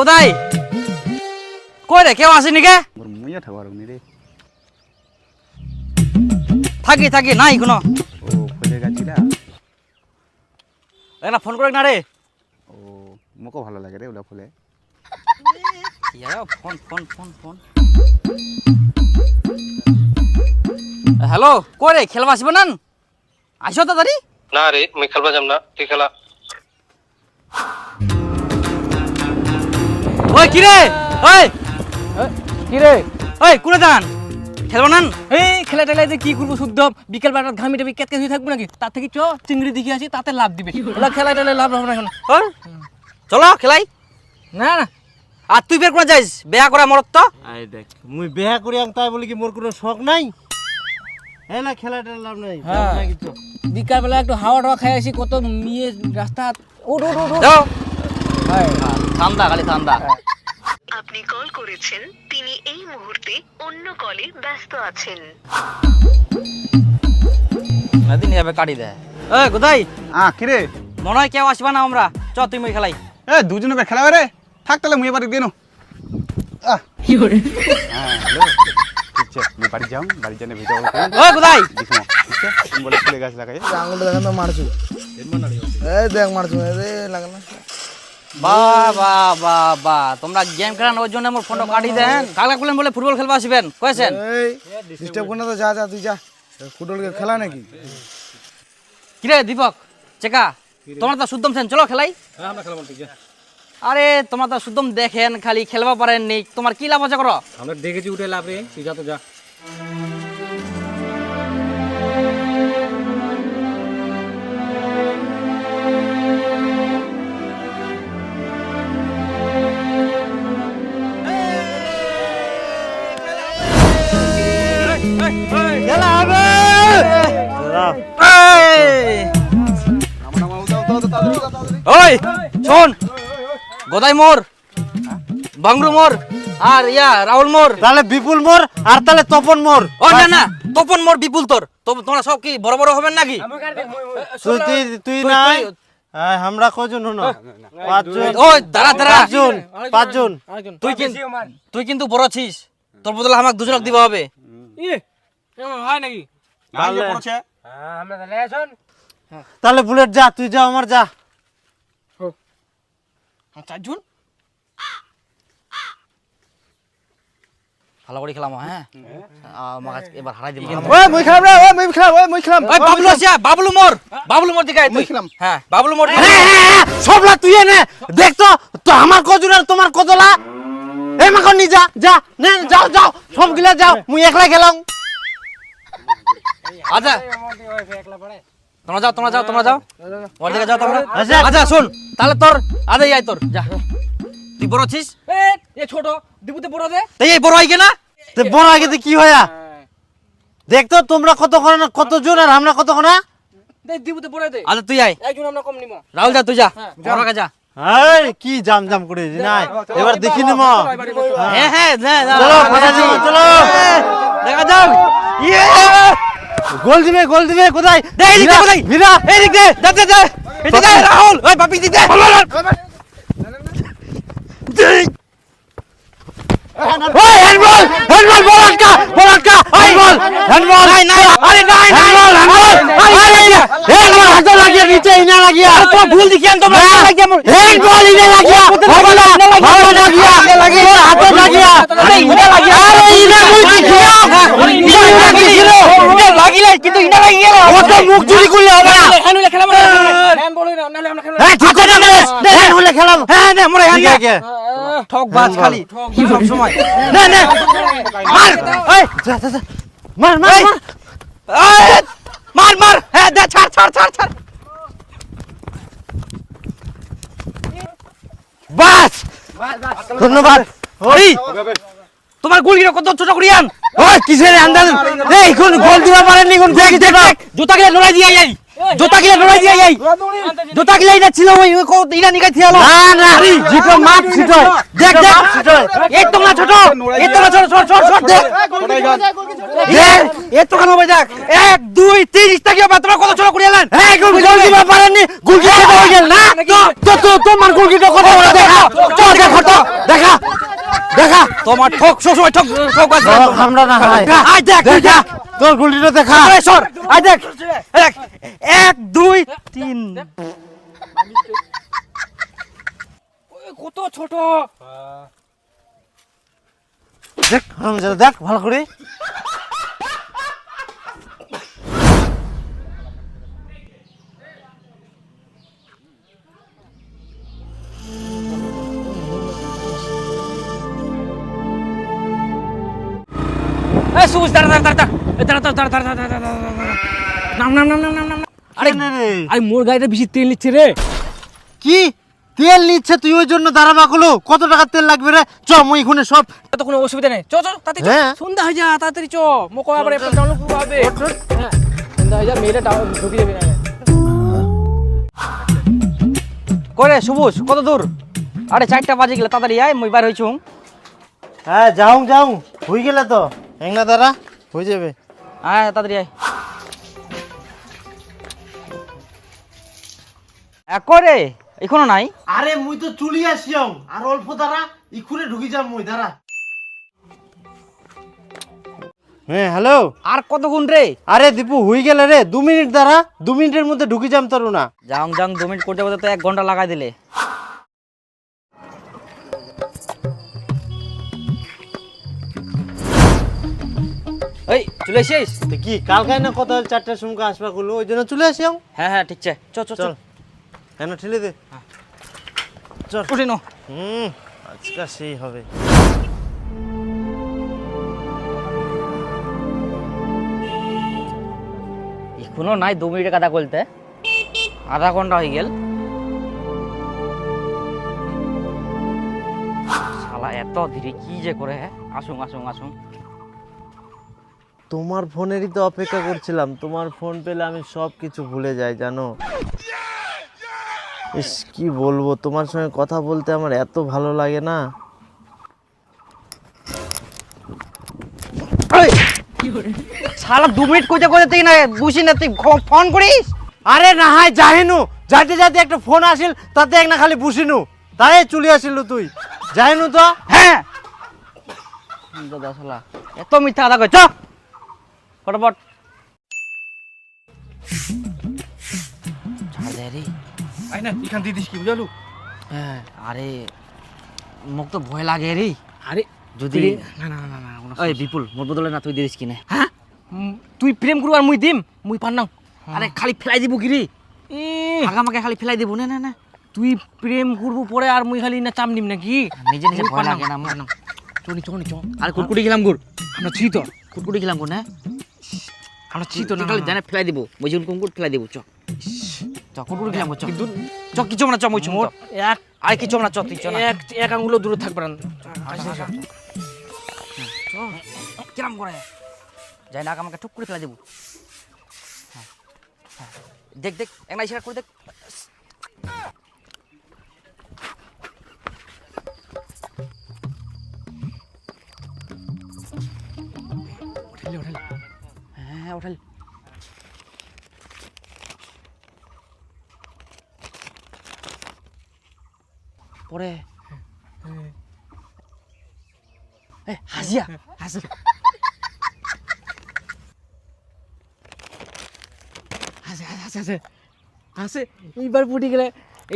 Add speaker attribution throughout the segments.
Speaker 1: গোদাই কই রে কেউ আসেনি কে?
Speaker 2: মুইয়া ঠাকুর রে।
Speaker 1: থাকি থাকি নাই কোনো
Speaker 2: ও
Speaker 1: ফোন করে না রে।
Speaker 2: ও মোকেও ভালো লাগে রে ওলা ফুলে।
Speaker 1: Phone phone phone phone. Hello কই রে খেলবা আসবে না? আইসো তাড়াতাড়ি।
Speaker 3: না রে মুই খেলবা যাম না। তুই খেলা।
Speaker 1: ওই কি রে ওই
Speaker 4: কি রে
Speaker 1: ওই কুড়ে দান খেলবা না?
Speaker 4: এই খেলা টেলা যে কি করব শুদ্ধ? বিকেল বেলা ঘামি টামি কেটকে হয়ে থাকব নাকি? তার থেকে চ চিংড়ি দেখি আসি তাতে লাভ দিবে। ওলা খেলা টেলা লাভ হবে না এখন।
Speaker 1: চলো খেলাই।
Speaker 4: না না।
Speaker 1: আর তুই বের করে যাইস বেয়া করা মরত তো।
Speaker 5: আই দেখ মুই বেহা করি আং তাই বলি কি মোর কোনো শখ নাই? হ্যাঁ না খেলা টেলা লাভ নাই
Speaker 4: হ্যাঁ। বিকাল বেলা একটু হাওয়া টাওয়া খাই আসি কত মেয়ে রাস্তা উঠ
Speaker 1: ঠান্ডা খালি ঠান্ডা
Speaker 6: আপনি কল করেছেন তিনি এই মুহূর্তে অন্য কলে ব্যস্ত আছেন।
Speaker 1: দিন যাবে কাটি দেয়। ওই কোথায়?
Speaker 2: আ কি রে
Speaker 1: মনে হয় কেউ আসবে না আমরা। চ তুই মই খেলাই।
Speaker 2: এ দুজনে বে খেলাবে রে? থাক তাহলে মুই কি করে হ্যাঁ হ্যালো। ঠিক আছে মুই বাড়ি যাম বাড়ি জানে ভিডিও কল করি।
Speaker 1: ওই কোথায়?
Speaker 2: দেখো তুমি বলে ফুলে গাছ লাগাই।
Speaker 7: আঙুল দেখেন তো মারছু দেখ মারছু। রে লাগে না
Speaker 1: বা বা বা বা। তোমরা গেম খেলান ওই জন্য আমার ফোনটা কাটি দেন। কালকে বলেন বলে ফুটবল খেলবা আসবেন কয়েছেন?
Speaker 7: ডিস্টার্ব করে তো যা যা তুই যা। ফুটবল খেলা নাকি?
Speaker 1: কিরে দীপক চেকা তোমরা তো শুদ্ধম সেন চলো খেলাই।
Speaker 5: আমরা খেলব ঠিক
Speaker 1: আরে তোমরা তো শুদ্ধম দেখেন খালি খেলবা পারেন নি তোমার কি লাভ আছে করো?
Speaker 5: আমরা দেখেছি উঠে লাভ রে তুই যা তো যা।
Speaker 1: ওই শোন। গোদাই মোর বাংরু মোর আর ইয়া রাহুল মোর।
Speaker 5: তাহলে বিপুল মোর আর তাহলে তপন মোর।
Speaker 1: ও না না তপন মোর বিপুল তোর। তোমরা সব কি বড় বড় হবেন নাকি?
Speaker 5: তুই নাই? আমরা কজন হনো? পাঁচজন।
Speaker 1: ওই দাঁড়া দাঁড়া।
Speaker 5: পাঁচজন পাঁচজন।
Speaker 1: তুই কিন্তু তুই কিন্তু বড় ছিস। তোর বদলে আমাকে দুজনক দিবা হবে।
Speaker 4: ইয়ে হয় নাকি? আমরা তাহলে আসুন।
Speaker 5: তাহলে বুলেট যা তুই যা আমার যা।
Speaker 4: চারজন?
Speaker 1: ভালো করে খেলাম হ্যাঁ? এবার হারাই দিব।
Speaker 7: ওই মুই খেলাম রে ওই মুই খেলাম ওই মুই খেলাম।
Speaker 1: ওই বাবলু আছে বাবলু মোর বাবলু মোর দিকে আয়
Speaker 7: খেলাম।
Speaker 1: হ্যাঁ বাবলু মোর দিকে
Speaker 5: হ্যাঁ, হ্যাঁ, হ্যাঁ, সবলা তুই এনে দেখ তো তো আমার কজন আর তোমার এই মাখন নি যা যা নে যাও যাও সবগুলা যাও মুই একলা গেলাম
Speaker 1: আচ্ছা। তোমরা যাও তোমরা যাও তোমরা যাও। ওর দিকে যাও তোমরা।
Speaker 5: আচ্ছা।
Speaker 1: আচ্ছা শুন তাহলে তোর আদাই আয় তোর যা। তুই বড় ছিস
Speaker 4: এ এ ছোট দিবুতে বড় দে।
Speaker 1: তাই এই বড় হয় কিনা
Speaker 5: তো বড় আগে তো কি হয়া দেখ তো তোমরা কতক্ষণ কতজন আর আমরা কতক্ষণ
Speaker 4: দে দিবুতে বড় দে।
Speaker 1: আচ্ছা তুই আয়।
Speaker 4: একজন আমরা কম নিমো।
Speaker 1: রাহুল যা তুই যা। বড় যা।
Speaker 5: এই কি জাম জাম করে নাই। এবার দেখি নিম।
Speaker 1: হ্যাঁ হ্যাঁ যা, যা।
Speaker 5: চলো চলো।
Speaker 1: দেখা যাক। ইয়ে!
Speaker 5: গোল দিবে গোল দিবে কোথায়?
Speaker 1: দেখ এদিক দে কোথায়?
Speaker 5: ভিড়া
Speaker 1: এদিক দে দেখ দে দে এদিক দে রাহুল ওই বাপি দিক দে।
Speaker 5: ওই হ্যান্ডবল হ্যান্ডবল বল আটকা বল আটকা হ্যান্ডবল হ্যান্ডবল
Speaker 1: নাই নাই আরে নাই নাই।
Speaker 5: হ্যান্ডবল হ্যান্ডবল আরে এ আমার হাত লাগিয়ে নিচে ইনা লাগিয়া।
Speaker 1: তোমরা ভুল দেখিয়ান তোমরা। লাগিয়া
Speaker 5: হ্যান্ডবল ইনা লাগিয়া লাগিয়া হাতে লাগিয়া
Speaker 1: আরে ইনা লাগিয়া
Speaker 5: আরে ইনা মুই দেখিয়া ইনা লাগিছিল
Speaker 1: ইনা লাগিলে কিন্তু ইনা লাগি গেল
Speaker 5: ও তো মুখ চুরি করলে হবে না
Speaker 4: হ্যান্ড খেলাম হ্যান্ড বল না নালে আমরা খেলাম
Speaker 5: হ্যাঁ ঠিক আছে দে হলে খেলাম
Speaker 1: হ্যাঁ নে মোরে
Speaker 5: ঠিক আছে
Speaker 1: ঠক বাজ খালি সব সময়
Speaker 5: নে নে মার এই যা যা যা মার মার মার
Speaker 1: মার মার হ্যাঁ দে ছাড় ছাড় ছাড় ছাড়
Speaker 5: বাস ধন্যবাদ
Speaker 1: তোমার গুলিটা কত ছোট করিয়ান
Speaker 5: ওই কিসের আন্দাজ? এই কোন গোল দিবা পারেননি কোন
Speaker 1: দেখ দেখ দেখ। জুতা গিয়ে লড়াই দিয়ে আই জোতা গিলা লড়াই দিয়ে এই জোতা গিলা এটা ছিল ওই ওই কো- ইরা নিকাই থিয়ালো
Speaker 5: না না মাপ ছিটো দেখ দেখ। ছিটো
Speaker 1: এই তো না ছোট এই তো না ছোট ছোট ছোট ছোট দেখ। এই তো কেন দেখ। এক দুই তিন ইস্তা কি হবে? কত ছোট করে এলেন?
Speaker 5: এই গোল গোল দিবা পারেননি গুলগিটা হয়ে গেল না তো তো তোমার গুলগিটা কত বড় দেখা। দেখো। দেখা।
Speaker 1: তোমার ঠক সবসময় ঠক ঠক আছে।
Speaker 5: আমরা না হয়।
Speaker 1: দেখ।
Speaker 5: দেখা তোর গুলিটা দেখা।
Speaker 1: আরে সর। আই দেখ। দেখ এক দুই তিন।
Speaker 4: কত ছোট।
Speaker 5: দেখ দেখ ভালো করে।
Speaker 4: সবুজ দাঁড়া দাঁড়া দাঁড়া দাঁড়া। দাঁড়া দাঁড়া দাঁড়া দাঁড়া দাঁড়া দাঁড়া দাঁড়া। নাম নাম নাম নাম নাম। আরে আরে মোর গাড়িটা বেশি তেল নিচ্ছে রে।
Speaker 5: কি? তেল নিচ্ছে তুই ওই জন্য দাঁড়াবা গুলো কত টাকা তেল লাগবে রে? চ মুই এখানে সব
Speaker 4: তো কোনো অসুবিধা নেই। চ চ তাড়াতাড়ি
Speaker 5: হ্যাঁ।
Speaker 4: সন্ধ্যা হয়ে যা তাড়াতাড়ি চ। মোকো আবার একটা ডাউনলোড করব হবে হ্যাঁ। সন্ধ্যা হয়ে যা মেয়েটা ডাউন ঢুকে যাবে না।
Speaker 1: করে সবুজ কত দূর? আরে চারটা বাজে গেলে তাড়াতাড়ি আয় মুই বার হইছুম
Speaker 5: হ্যাঁ যাও যাও হয়ে গেলে তো। না দাঁড়া হয়ে যাবে।
Speaker 1: আয় তাড়াতাড়ি আয়। এক করে? এখনও নাই?
Speaker 5: আরে মুই তো চুলি আসিও আর অল্প দাঁড়া ইখুনে ঢুকি যাম মুই দাঁড়া। হ্যাঁ হ্যালো।
Speaker 1: আর কতক্ষণ রে?
Speaker 5: আরে দীপু হয়ে গেলে রে দু মিনিট দাঁড়া দু মিনিটের মধ্যে ঢুকি যাম তোর না।
Speaker 1: যাং যাং দু মিনিট করতে করতে তো এক ঘণ্টা লাগাই দিলে। এই চলে এসেছিস?
Speaker 5: তো কি কালকায় না কথা চারটার সময় আসবা গুলো ওই জন্য চলে আসিও
Speaker 1: হ্যাঁ হ্যাঁ ঠিক আছে চ চ
Speaker 5: চল।
Speaker 1: চল
Speaker 5: কেন ঠেলে দে। চল।
Speaker 1: উঠে নো।
Speaker 5: হুম আজকে সেই হবে।
Speaker 1: এখনও নাই দু মিনিট কথা বলতে। আধা ঘণ্টা হয়ে গেল। শালা এত ধীরে কি যে করে হ্যাঁ? আসুন আসুন আসুন।
Speaker 5: তোমার ফোনেরই তো অপেক্ষা করছিলাম। তোমার ফোন পেলে আমি সব কিছু ভুলে যাই, জানো? ইস, কি বলব? তোমার সঙ্গে কথা বলতে আমার এত ভালো লাগে না!
Speaker 1: শালা দু মিনিট কইতে কইতে তুই না বুঝি না, তুই ফোন করিস?
Speaker 5: আরে না হাই যাহিনু যাইতে যাইতে একটা ফোন আসিল, তাতে এক না খালি বুসিনু তাই চলে আসিল তুই। যাইনু তো?
Speaker 1: হ্যাঁ! দাদা এত মিথ্যা কথা কইছ ফটাফট। ছাড় রে।
Speaker 2: আই না এখান দিয়ে দিস কি বুঝালু?
Speaker 1: হ্যাঁ আরে মোক তো ভয় লাগে রে।
Speaker 4: আরে
Speaker 1: যদি
Speaker 4: না না না না
Speaker 1: ওই বিপুল মোর বদলে না তুই দিস কিনে
Speaker 4: হ্যাঁ? উম, তুই প্রেম করু আর মুই দিম মুই পার নাও।
Speaker 1: আরে খালি ফেলাই দিব কি রে?
Speaker 4: ই,
Speaker 1: আগামাকে খালি ফেলাই দিব না না না।
Speaker 4: তুই প্রেম করব পরে আর মুই খালি না চাম নিম নাকি?
Speaker 1: নিজে নিজে ভয় লাগে না
Speaker 4: চনি চনি চ
Speaker 1: আরে কুটকুটি গেলাম গুড়
Speaker 4: আমরা ছি তো।
Speaker 1: কুটকুটি গেলাম গুড় না।
Speaker 4: আমরা ছি তো না
Speaker 1: খালি জানে ফেলাই দিব। বুঝি কুমকুট ফেলাই দিব চ। চ কুকুর গেলাম চ।
Speaker 4: কিন্তু
Speaker 1: চ কিছু না চ মই
Speaker 4: চ। এক
Speaker 1: আর কিছু না চ তুই চ
Speaker 4: এক এক আঙ্গুলো দূরে থাকবে না।
Speaker 1: কিরাম করে। যাই না আমাকে ঠুক করে ফেলাই দেবো। হ্যাঁ, হ্যাঁ। দেখ দেখ একটা ইশারা করে দেখ। হ্যাঁ ওঠাল পরে হাসিয়া হাসে
Speaker 4: হাসে হাসে হাসে এইবার ফুটে গেলে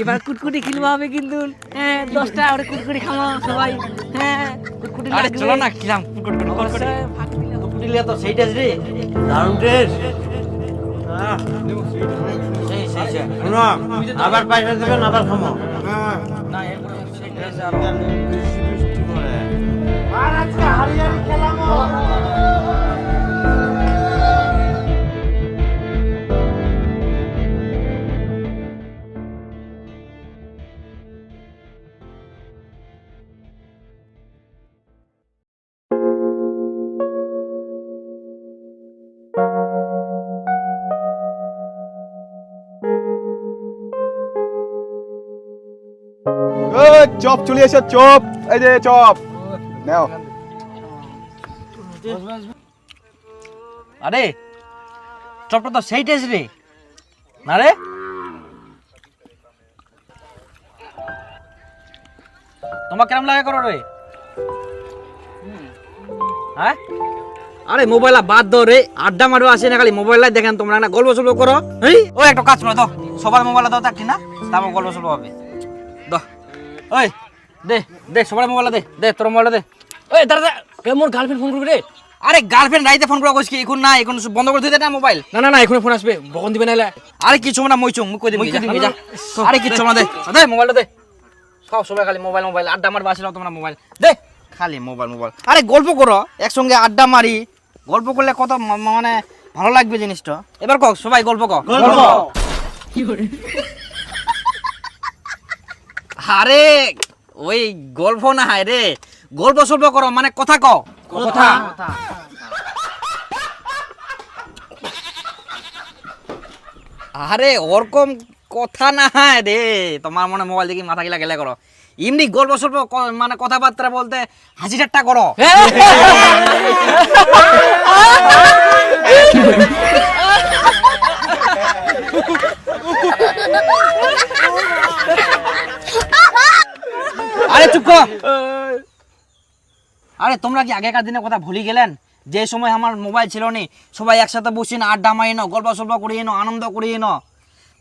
Speaker 4: এবার কুটকুটি খেলব হবে কিন্তু। হ্যাঁ দশটা ওরে কুটকুটি খামো সবাই। হ্যাঁ কুটকুটি
Speaker 1: আরে চলো না কিরাম কুটকুট পুটিলে তো সেইটা রে।
Speaker 5: দারুণ টেস্ট আবার পয়সা দেবেন আবার খামো
Speaker 1: না এরপরে
Speaker 5: হারিয়ে খেলাম।
Speaker 2: চপ চলে এসে চপ। এই যে চপ। নাও।
Speaker 1: আরে চপটা তো সেই টেস্ট রে। না রে? তোমার কেমন লাগে করো রে? হ্যাঁ? আরে মোবাইল বাদ দাও রে। আড্ডা মারো আসে না খালি মোবাইল দেখেন তোমরা না গল্প সল্প করো। এই ও একটা কাজ করো দাও। সবার মোবাইল দাও তার না তারপর গল্প সল্প হবে। দাও। ওই দে দে সবার মোবাইল দে দে তোর মোবাইল দে।
Speaker 4: ওই দাদা এ মোর গার্লফ্রেন্ড ফোন করবি রে?
Speaker 1: আরে গার্লফ্রেন্ড রাইতে ফোন করা কইস কি? এখন না এখন বন্ধ করে দিতে না মোবাইল।
Speaker 4: না না না এখন ফোন আসবে বকন দিবে না
Speaker 1: আরে কিছু না মই চুং মুই কই দিবি যা। আরে কিছু না দে দে মোবাইলটা দে। সব সবাই খালি মোবাইল মোবাইল আড্ডা মারবা আসলে তোমরা মোবাইল। দে খালি মোবাইল মোবাইল। আরে গল্প করো একসঙ্গে আড্ডা মারি। গল্প করলে কত মানে ভালো লাগবে জিনিসটা। এবার কক সবাই গল্প ক। গল্প। আরে ওই গল্প না হয় রে। গল্প সল্প করো মানে কথা ক কথা। আরে ওরকম কথা না হয় রে। তোমার মনে মোবাইল দেখি মাথা গিলা গেলে করো। এমনি গল্প সল্প ক- মানে কথাবার্তা বলতে হাসি ঠাট্টা করো আরে চুপ কর। আরে তোমরা কি আগেকার দিনের কথা ভুলে গেলেন? যে সময় আমার মোবাইল ছিল নি সবাই একসাথে বসে না আড্ডা মারিয়ে না গল্প সল্প করিয়ে আনন্দ করিয়ে না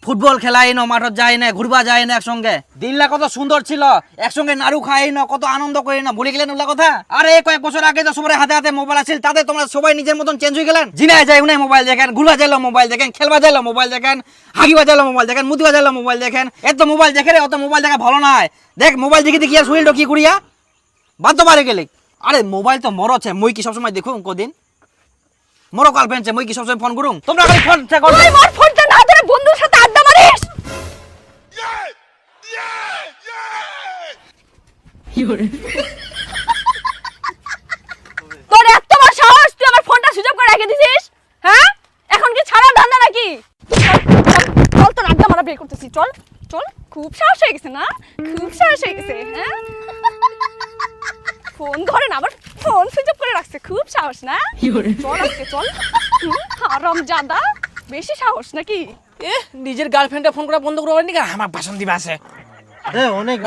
Speaker 1: ফুটবল খেলাই না, মাঠত যাই না, ঘুরবা যায় না একসঙ্গে। দিনলা কত সুন্দর ছিল, একসঙ্গে নাড়ু খাই না, কত আনন্দ করি না, ভুলে গেলেন ওগুলা কথা? আরে এই কয়েক বছর আগে তো সবার হাতে হাতে মোবাইল আছিল, তাতে তোমরা সবাই নিজের মতন চেঞ্জ হয়ে গেলেন? জিনায় যাই উনি মোবাইল দেখেন, ঘুরবা যাইলো মোবাইল দেখেন, খেলবা যাইলো মোবাইল দেখেন হাগি বাজাইলো মোবাইল দেখেন মুদি বাজাইলো মোবাইল দেখেন, এত মোবাইল দেখে রে, অত মোবাইল দেখা ভালো নয় দেখ, মোবাইল দেখে দেখি আর কি করিয়া? বাদ তো পারে গেলে। আরে, মোবাইল তো মর আছে, মই কি সবসময় দেখুন কদিন? মরো গার্লফ্রেন্ড মই কি সবসময় ফোন করুম? তোমরা ফোন
Speaker 8: তোর এত বড় সাহস তুই আমার ফোনটা অফ করে রেখে দিছিস? হ্যাঁ? এখন কি ছাড়া ধান্দা নাকি? চল, তোর আড্ডা মারা বের করতেছি চল চল। খুব সাহস হয়ে গেছে না? খুব সাহস হয়ে গেছে হ্যাঁ? ফোন ধরে না আবার ফোন অফ করে রাখছে খুব সাহস না? চল আজকে চল। আরাম জাদা। বেশি সাহস নাকি?
Speaker 4: এ নিজের গার্লফ্রেন্ডে ফোন করা বন্ধ করে নাকি আমার ভাষণ দিবে আছে
Speaker 5: অনেক